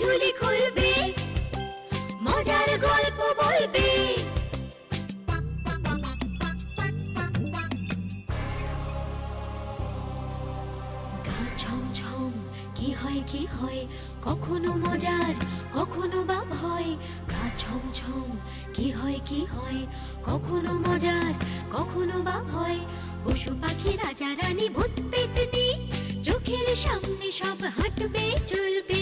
ঝুলি খুলবে, মজার গল্প বলবে। কি হয় কি হয়, কখনো মজার, কখনো বা ভয়। গা কি হয় কি হয়, কখনো মজার, কখনো বা ভয়। পশু পাখি রাজা রানী ভূত পেতনি, চোখের সামনে সব হাঁটবে, চলবে।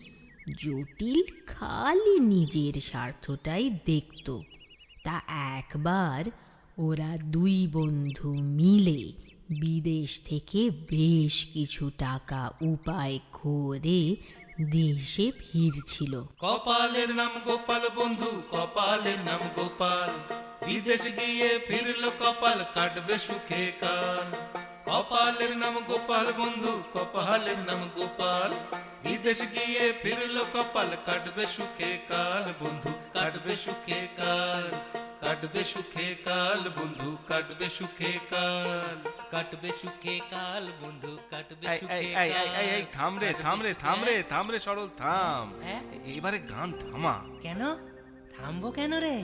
জটিল খালি নিজের স্বার্থটাই দেখত। তা একবার ওরা দুই বন্ধু মিলে বিদেশ থেকে বেশ কিছু টাকা উপায় করে দেশে ফিরছিল। কপালের নাম গোপাল বন্ধু, কপালের নাম গোপাল। বিদেশ গিয়ে ফিরলো কপাল, কাটবে সুখে কাল। কপালের নাম গোপাল বন্ধু কপালের নাম গোপাল। বিদেশ গিয়ে ফিরলো কপাল কাটবে সুখে কাল বন্ধু কাটবে সুখে কাল। কাটবে সুখে কাল বন্ধু কাটবে সুখে কাল। কাটবে সুখে কাল বন্ধু কাটবে এই, সুখে এই, এই, এই, এই, এই, কাল। থাম রে থাম রে থাম রে থাম রে সরল থাম। হ্যাঁ? এবারে গান থামা। কেন? থামবো কেন রে?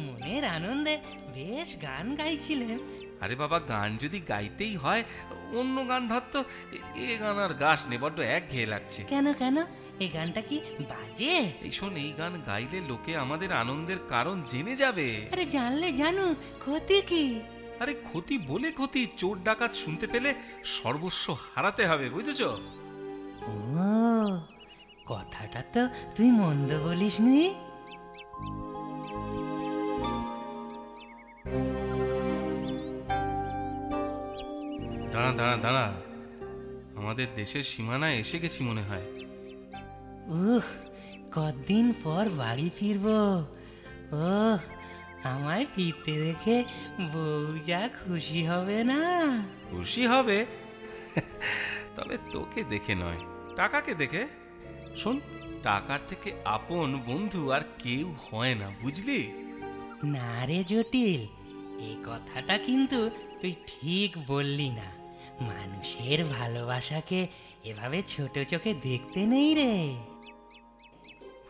মনের আনন্দে বেশ গান গাইছিলেন। আরে বাবা গান যদি গাইতেই হয় অন্য গান ধরতো এ- এ গান আর গাস নে বড্ড এক ঘেয়ে লাগছে। কেন কেন? এই গানটা কি বাজে? এই শোন এই গান গাইলে লোকে আমাদের আনন্দের কারণ জেনে যাবে। আরে জানলে জানো ক্ষতি কি? আরে ক্ষতি বলে ক্ষতি চোর ডাকাত শুনতে পেলে সর্বস্ব হারাতে হবে বুঝেছ? ও কথাটা তো তুই মন্দ বলিসনি। দাঁড়া দাঁড়া দাঁড়া। আমাদের দেশের সীমানায় এসে গেছি মনে হয়। উহ কদিন পর বাড়ি ফিরবো? ও আমায় ফিরতে দেখে বউ যা খুশি হবে না। খুশি হবে? তবে তোকে দেখে নয় টাকাকে দেখে। শোন টাকার থেকে আপন বন্ধু আর কেউ হয় না বুঝলি? না রে জটিল এই কথাটা কিন্তু তুই ঠিক বললি না। মানুষের ভালোবাসাকে এভাবে ছোট চোখে দেখতে নেই রে।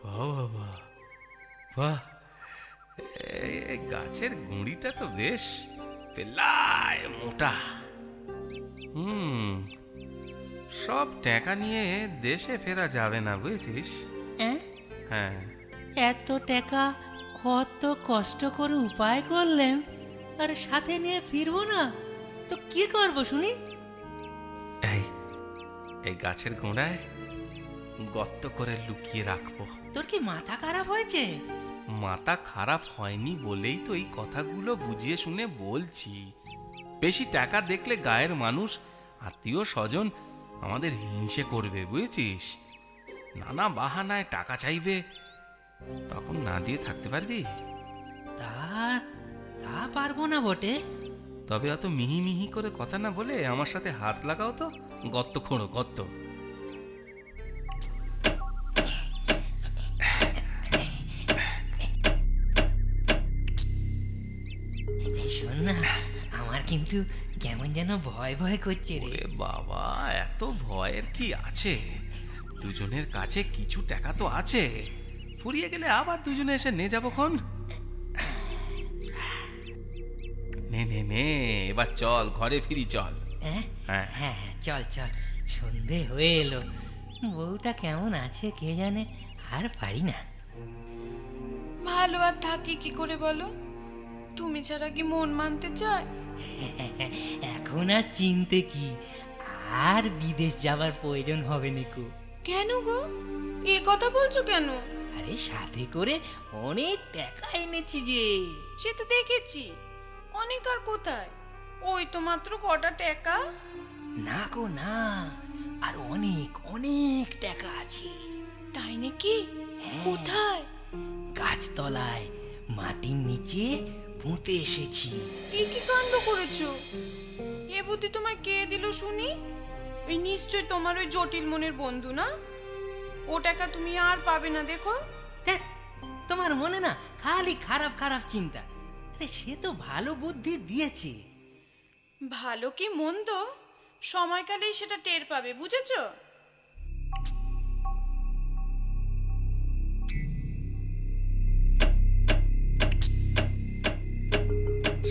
বাবা বাহ গাছের গুঁড়িটা তো বেশ পেলায় মোটা। হুম সব টাকা নিয়ে দেশে ফেরা যাবে না বুঝেছিস? হ্যাঁ। এত টাকা কত কষ্ট করে উপায় করলেন আর সাথে নিয়ে ফিরবো না তো কি করব শুনি? এই গাছের গোড়ায় গর্ত করে লুকিয়ে রাখব। তোর কি মাথা খারাপ হয়েছে? মাথা খারাপ হয়নি বলেই তো এই কথাগুলো বুঝিয়ে শুনে বলছি। বেশি টাকা দেখলে গায়ের মানুষ আত্মীয় স্বজন আমাদের হিংসে করবে বুঝেছিস? নানা বাহানায় টাকা চাইবে তখন না দিয়ে থাকতে পারবি? তা তা পারব না বটে। তবে অত মিহি মিহি করে কথা না বলে আমার সাথে হাত লাগাও তো। গর্ত খোঁড়ো গর্ত শোন না আমার কিন্তু কেমন যেন ভয় ভয় করছে রে। বাবা এত ভয়ের কি আছে? দুজনের কাছে কিছু টাকা তো আছে। ফুরিয়ে গেলে আবার দুজনে এসে নে যাব খন। নে নে নে এবার চল ঘরে ফিরি চল। হ্যাঁ? হ্যাঁ। হ্যাঁ হ্যাঁ, চল চল। সন্ধে হয়ে এলো। বউটা কেমন আছে কে জানে? আর পারি না। ভালো আর থাকি কি করে বলো? তুমি ছাড়া কি মন মানতে চায়? এখন আর চিনতে কি? আর বিদেশ যাবার প্রয়োজন হবে নিকু কেন গো? এ কথা বলছো কেন? আরে সাথে করে অনেক টাকা এনেছি যে। সে তো দেখেছি। অনেক আর কোথায়? ওই তো মাত্র কটা টাকা। না গো না। আর অনেক অনেক টাকা আছে। তাই নাকি? হ্যাঁ। কোথায়? গাছতলায় মাটির নিচে পুঁতে এসেছি। কি কি কাণ্ড করেছ? এ বুদ্ধি তোমায় কে দিল শুনি? এই নিশ্চয় তোমার ওই জটিল মনের বন্ধু না? ও টাকা তুমি আর পাবে না দেখো। তোমার মনে না খালি খারাপ খারাপ চিন্তা। সে তো ভালো বুদ্ধি দিয়েছে। ভালো কি মন্দ? সময়কালেই সেটা টের পাবে বুঝেছ?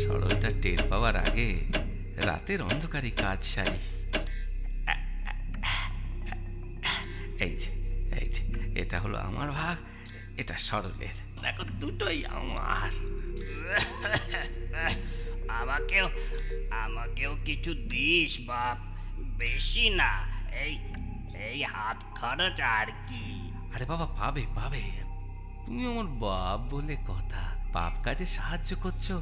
সরলটা টের পাওয়ার আগে রাতের অন্ধকারে কাজ সারি। এই যে এই যে এটা হলো আমার ভাগ এটা সরলের দেখো দুটোই আমার। আমাকেও আমাকেও কিছু দিস বাপ। বেশি না এই এই হাত খরচ আর কি। আরে বাবা পাবে পাবে। তুমি আমার বাপ বলে কথা। পাপ কাজে সাহায্য করছ।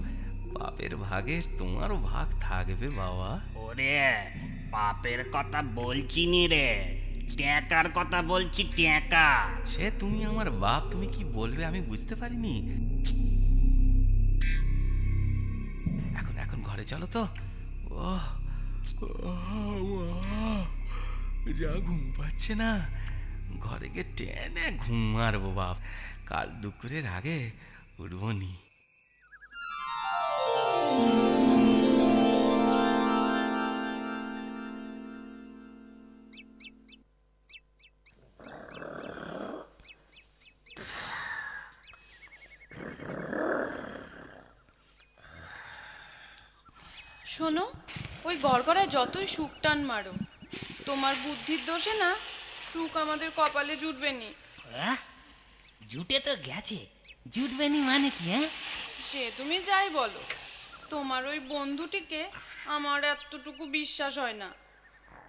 বাপের ভাগে তোমারও ভাগ থাকবে বাবা। ওরে পাপের কথা বলছি নি রে। ট্যাঁকার কথা বলছি ট্যাঁকা। সে তুমি আমার বাপ তুমি কি বলবে আমি বুঝতে পারিনি? চলো তো। যা ঘুম পাচ্ছে না। ঘরে গিয়ে টেনে ঘুম মারবো বাপ। কাল দুপুরের আগে উঠবো যতই সুখ টান মারো। তোমার বুদ্ধির দোষে না সুখ আমাদের কপালে জুটবে নি। জুটে তো গেছে। জুটবে নি মানে কি হ্যাঁ? সে তুমি যাই বলো। তোমার ওই বন্ধুটিকে আমার এতটুকু বিশ্বাস হয় না।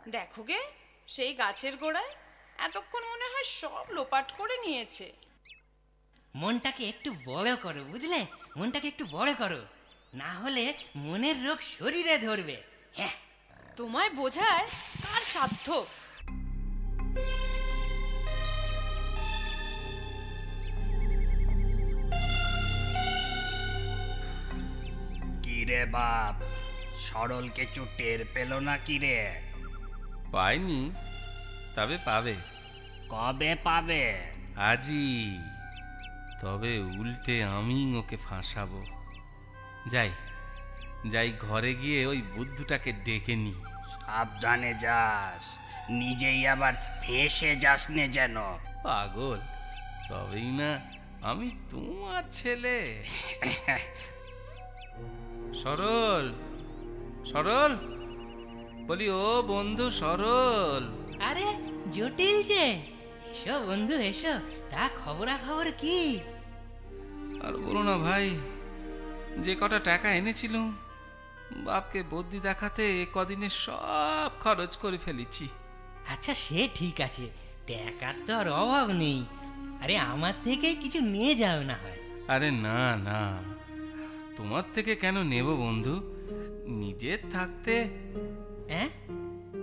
দেখো গে সেই গাছের গোড়ায় এতক্ষণ মনে হয় সব লোপাট করে নিয়েছে। মনটাকে একটু বড় করো বুঝলে? মনটাকে একটু বড় করো। না হলে মনের রোগ শরীরে ধরবে। হ্যাঁ? তোমায় বোঝায় কার সাধ্য? কি রে বাপ সরল কিছু টের পেল না কি রে পাইনি তবে পাবে। কবে পাবে? আজই তবে উল্টে আমি ওকে ফাঁসাবো। যাই। যাই ঘরে গিয়ে ওই বুদ্ধুটাকে ডেকে নি। সাবধানে যাস নিজেই আবার ফেসে যাস নে যেন। পাগল তবেই না আমি তোমার ছেলে। সরল সরল বলি ও বন্ধু সরল। আরে জটিল যে। এসো বন্ধু এসো। তা খবরা খবর কি? আর বলো না ভাই যে কটা টাকা এনেছিলুম বাপকে বদ্যি দেখাতে এ কদিনে সব খরচ করে ফেলেছি। আচ্ছা সে ঠিক আছে। টাকার তো আর অভাব নেই। আরে আমার থেকেই কিছু নিয়ে যাও না হয়। আরে না না। তোমার থেকে কেন নেব বন্ধু? নিজের থাকতে। হ্যাঁ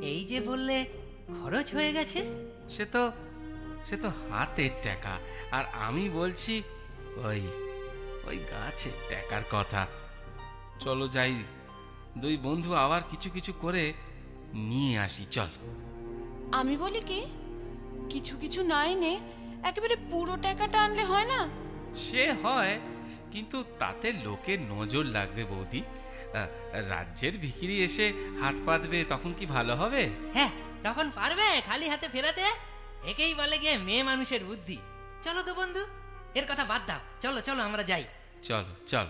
এই যে বললে খরচ হয়ে গেছে? সে তো সে তো হাতের টাকা। আর আমি বলছি ওই ওই গাছের টাকার কথা। চলো যাই। দুই বন্ধু আবার কিছু কিছু করে নিয়ে আসি চল। আমি বলি কি কিছু কিছু না এনে একেবারে পুরো টাকাটা আনলে হয় না? সে হয় কিন্তু তাতে লোকের নজর লাগবে বৌদি। রাজ্যের ভিখিরি এসে হাত পাতবে তখন কি ভালো হবে? হ্যাঁ তখন পারবে খালি হাতে ফেরাতে? একেই বলে গিয়ে মেয়ে মানুষের বুদ্ধি। চলো তো বন্ধু এর কথা বাদ দাও। চলো চলো আমরা যাই। চল চল।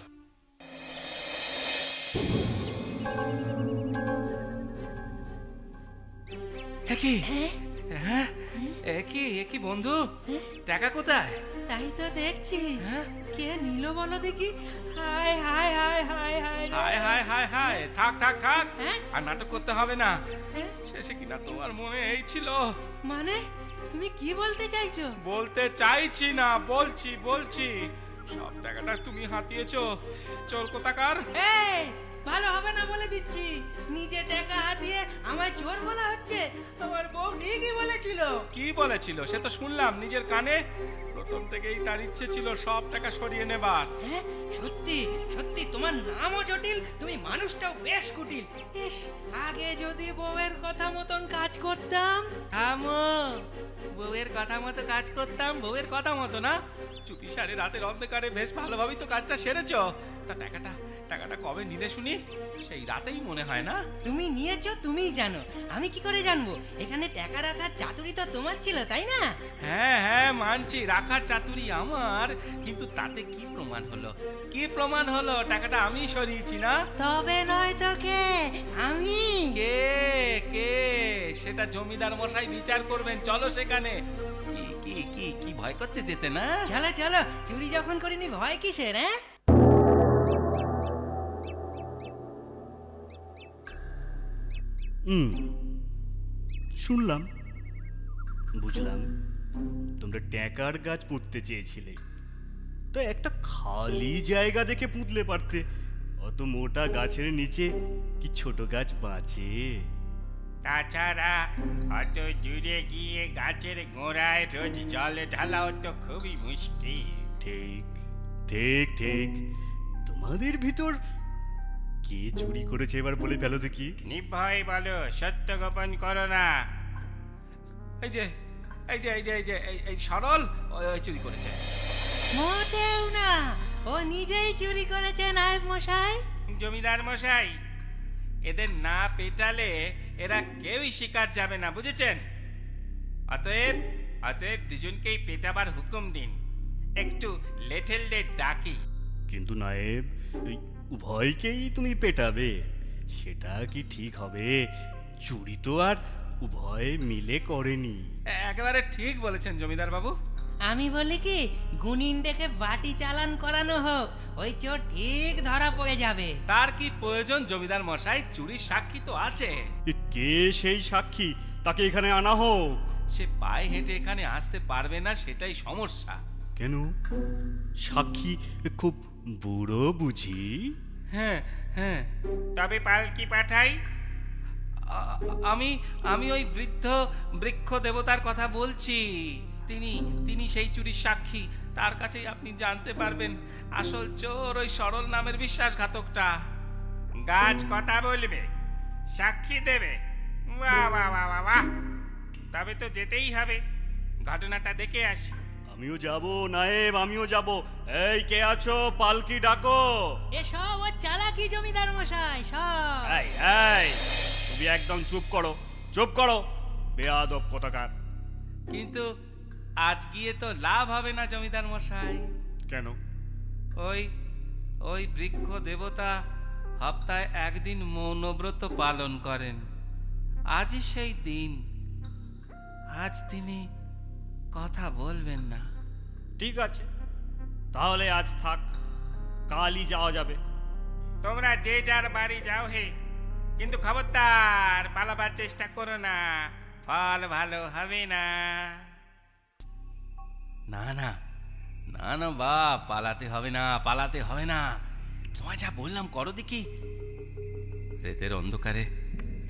একই হ্যাঁ? একই একই বন্ধু? টাকা কোথায়? তাই তো দেখছি। হ্যাঁ? কে নিল বলো দেখি? হায় হায় হায় হায় হায় রে। হায় হায় হায় হায়। থাক থাক থাক। হ্যাঁ? আর নাটক করতে হবে না। হ্যাঁ? শেষে কিনা তোমার মনে এই ছিল। মানে? তুমি কি বলতে চাইছো? বলতে চাইছি না। বলছি বলছি। সব টাকাটা তুমি হাতিয়েছো। চোর কোথাকার? এই! ভালো হবে না বলে দিচ্ছি। নিজে টাকা হাতিয়ে আমায় চোর বলা হচ্ছে। আমার বউ ঠিকই বলেছিল বলেছিল। কি বলেছিল? সে তো শুনলাম, নিজের কানে প্রথম থেকেই তার ইচ্ছে ছিল সব টাকা সরিয়ে নেবার। হ্যাঁ সত্যি সত্যি তোমার নামও জটিল তুমি মানুষটাও বেশ কুটিল। ইস আগে যদি বউয়ের কথা মতন কাজ করতাম। আমো বউয়ের কথা মতো কাজ করতাম বউয়ের কথা মতো না। চুপি সারে রাতের অন্ধকারে বেশ ভালোভাবেই তো কাজটা সেরেছ। তা টাকাটা টাকাটা কবে নিলে শুনি? সেই রাতেই মনে হয় না? তুমি নিয়েছো তুমিই জানো। আমি কি করে জানব? এখানে টাকা রাখার চাতুরি তো তোমার ছিল তাই না? হ্যাঁ হ্যাঁ মানছি রাখার চাতুরি আমার কিন্তু তাতে কি প্রমাণ হলো? কি প্রমাণ হলো? টাকাটা আমি সরিয়েছি না? তবে নয় তো কে? আমি। কে? কে? সেটা জমিদার মশাই বিচার করবেন। চলো সেখানে। কি কি কি কি ভয় করছে যেতে না? চলো চলো। চুরি যখন করিনি ভয় কিসের হ্যাঁ? হুম শুনলাম। বুঝলাম। তোমরা ট্যাকার গাছ পুঁততে চেয়েছিলে। তো একটা খালি জায়গা দেখে পুঁতলে পারতে। অত মোটা গাছের নিচে কি ছোট গাছ বাঁচে? তাছাড়া অত দূরে গিয়ে গাছের গোড়ায় রোজ জল ঢালাও তো খুবই মুশকিল। ঠিক ঠিক ঠিক। তোমাদের ভিতর কে চুরি করেছে এবার বলে ফেলো দেখি। নির্ভয় বলো সত্য গোপন করো না। এই যে এই যে এই যে এই যে এই সরল ওই ওই চুরি করেছে। মোটেও না। ও নিজেই চুরি করেছে নায়ব মশাই। জমিদার মশাই এদের না পেটালে এরা কেউই শিকার যাবে না বুঝেছেন? অতএব অতএব দুজনকেই পেটাবার হুকুম দিন। একটু লেঠেলদের ডাকি। কিন্তু নায়েব উভয়কেই তুমি পেটাবে। সেটা কি ঠিক হবে? চুরি তো আর উভয়ে মিলে করেনি। একেবারে ঠিক বলেছেন জমিদার বাবু। আমি বলি কি গুনিন ডেকে বাটি চালান করানো হোক ওই চোর ঠিক ধরা পড়ে যাবে। তার কি প্রয়োজন জমিদার মশাই? চুরির সাক্ষী তো আছে। কে সেই সাক্ষী? তাকে এখানে আনা হোক। সে পায়ে হেঁটে এখানে আসতে পারবে না সেটাই সমস্যা। কেন? সাক্ষী খুব বুড়ো বুঝি। হ্যাঁ হ্যাঁ। তবে পালকি পাঠাই আমি আমি ওই বৃদ্ধ বৃক্ষ দেবতার কথা বলছি। তিনি তিনি সেই চুরির সাক্ষী। তার কাছেই আপনি জানতে পারবেন আসল চোর ওই সরল নামের বিশ্বাসঘাতকটা। গাছ কথা বলবে সাক্ষী দেবে। বাহ বাহ বাহ বাহ বাহ। তবে তো যেতেই হবে ঘটনাটা দেখে আসি। আমিও যাব নায়েব আমিও যাব। এই কে আছো? পালকি ডাকো। এসব ও চালাকি জমিদার মশাই সব। এই এই। তুমি একদম চুপ করো চুপ করো। বেয়াদব কোথাকার কিন্তু আজ গিয়ে তো লাভ হবে না জমিদার মশাই। কেন? ওই ওই বৃক্ষ দেবতা সপ্তাহে একদিন মৌনব্রত পালন করেন। আজই সেই দিন। আজ তিনি কথা বলবেন না। ঠিক আছে তাহলে আজ থাক কালই যাওয়া যাবে। তোমরা যে যার বাড়ি যাও হে কিন্তু খবরদার পালাবার চেষ্টা করো না ফল ভালো হবে না। না না না না বাপ পালাতে হবে না পালাতে হবে না। তোমায় যা বললাম করো দেখি। রেতের অন্ধকারে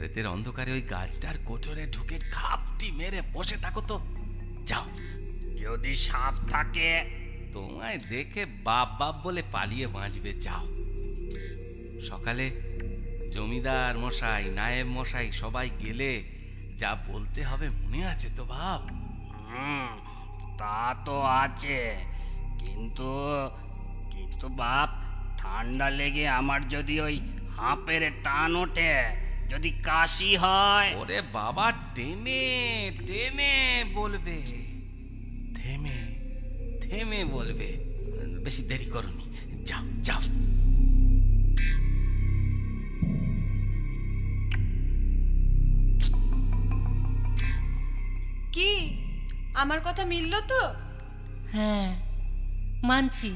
রেতের অন্ধকারে ওই গাছটার কোটরে ঢুকে খাপটি মেরে বসে থাকো তো। যাও। যদি সাপ থাকে। তোমায় দেখে বাপ বাপ বলে পালিয়ে বাঁচবে যাও। সকালে জমিদার মশাই নায়েব মশাই সবাই গেলে যা বলতে হবে মনে আছে তো বাপ? তা তো আছে। কিন্তু কিন্তু বাপ ঠান্ডা লেগে আমার যদি ওই হাঁপের টান ওঠে যদি কাশি হয়? ওরে বাবা টেনে টেনে বলবে। থেমে থেমে বলবে। বেশি দেরি করনি যাও যাও। আমার কথা মিললো তো? হ্যাঁ মানছি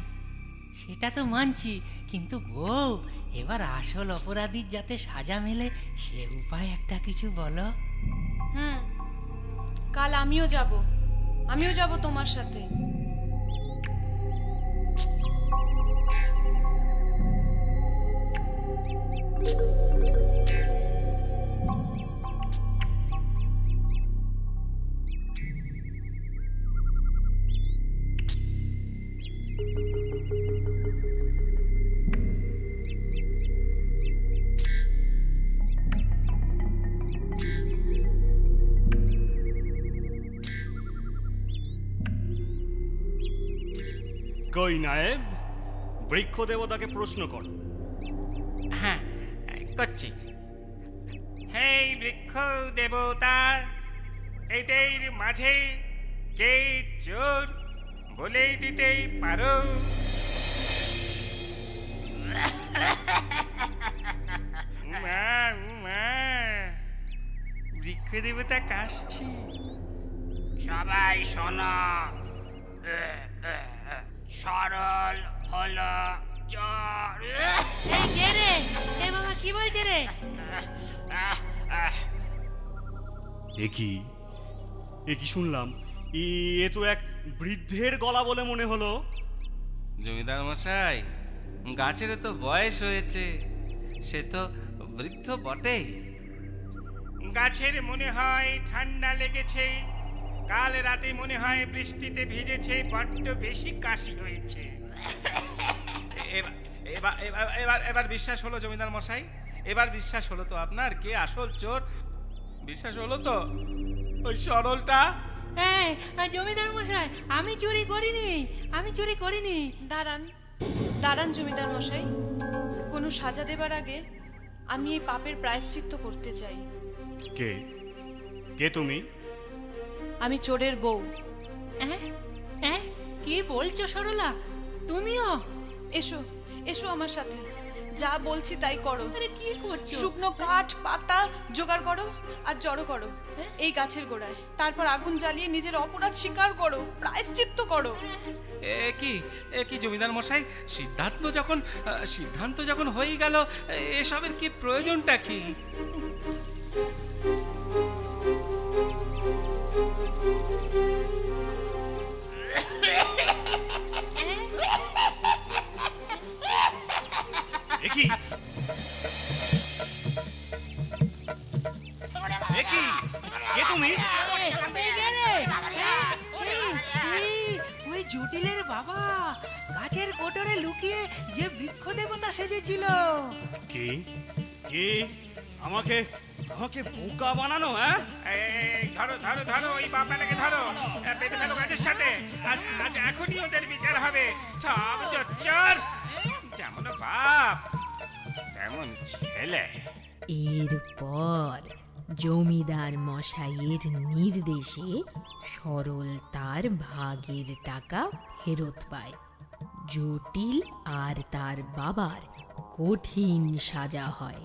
সেটা তো মানছি কিন্তু বউ এবার আসল অপরাধীর যাতে সাজা মেলে সে উপায় একটা কিছু বলো। হুম কাল আমিও যাব আমিও যাব তোমার সাথে। কই নায়েব বৃক্ষ দেবতাকে প্রশ্ন কর। হ্যাঁ করছি। হেই বৃক্ষ দেবতা এদের মাঝে কে চোর বলেই দিতেই পারো। উমা, উমা। বৃক্ষ দেবতা কাশছে। সবাই শোনো সরল হলো এই কে রে? এ বাবা কি বলছে রে? এ কি? এ কি শুনলাম? এ এ তো এক বৃদ্ধের গলা বলে মনে হলো। জমিদার মশাই গাছের তো বয়স হয়েছে সে তো বৃদ্ধ বটেই। গাছের মনে হয় ঠান্ডা লেগেছে। কাল রাতে মনে হয় বৃষ্টিতে ভিজেছে বড্ড বেশি কাশি হয়েছে। এবার এবার এবার এবার এবার বিশ্বাস হলো জমিদার মশাই? এবার বিশ্বাস হলো তো আপনার কে আসল চোর? বিশ্বাস হলো তো ওই সরলটা? এই আর জমিদার মশাই আমি চুরি করিনি আমি চুরি করিনি। দাঁড়ান দাঁড়ান জমিদার মশাই। কোনো সাজা দেবার আগে আমি এই পাপের প্রায়শ্চিত্ত করতে চাই। কে? কে তুমি? আমি চোরের বউ। হ্যাঁ হ্যাঁ কি বলছো সরলা? তুমিও? এসো এসো আমার সাথে। যা বলছি তাই করো। আরে কি করছ? শুকনো কাঠ পাতা জোগাড় করো আর জড়ো করো। এই গাছের গোড়ায়। তারপর আগুন জ্বালিয়ে নিজের অপরাধ স্বীকার করো প্রায়শ্চিত্ত করো। এ কি? এ কি জমিদার মশাই? সিদ্ধান্ত যখন সিদ্ধান্ত যখন হয়ে গেল এসবের কি প্রয়োজনটা কি? কে তুমি? ওই জটিলের বাবা গাছের কোটরে লুকিয়ে যে বৃক্ষ দেবতা সেজেছিল। কে? কে? আমাকে আমাকে বোকা বানানো হ্যাঁ? ধরো ধরো ধরো, ওই বাপাটাকে ধরো। ফেলো গাছের সাথে। আজ এখনই ওদের বিচার হবে। সব চোর যেমন বাপ, তেমন ছেলে। এরপর জমিদার মশাইয়ের নির্দেশে সরল তার ভাগের টাকা ফেরত পায়। জটিল আর তার বাবার কঠিন সাজা হয়।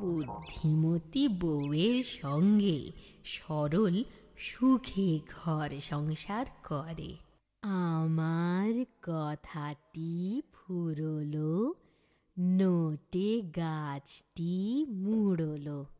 বুদ্ধিমতী বউয়ের সঙ্গে সরল সুখে ঘর সংসার করে। আমার কথাটি ফুরলো নোটে গাছটি মুড়লো।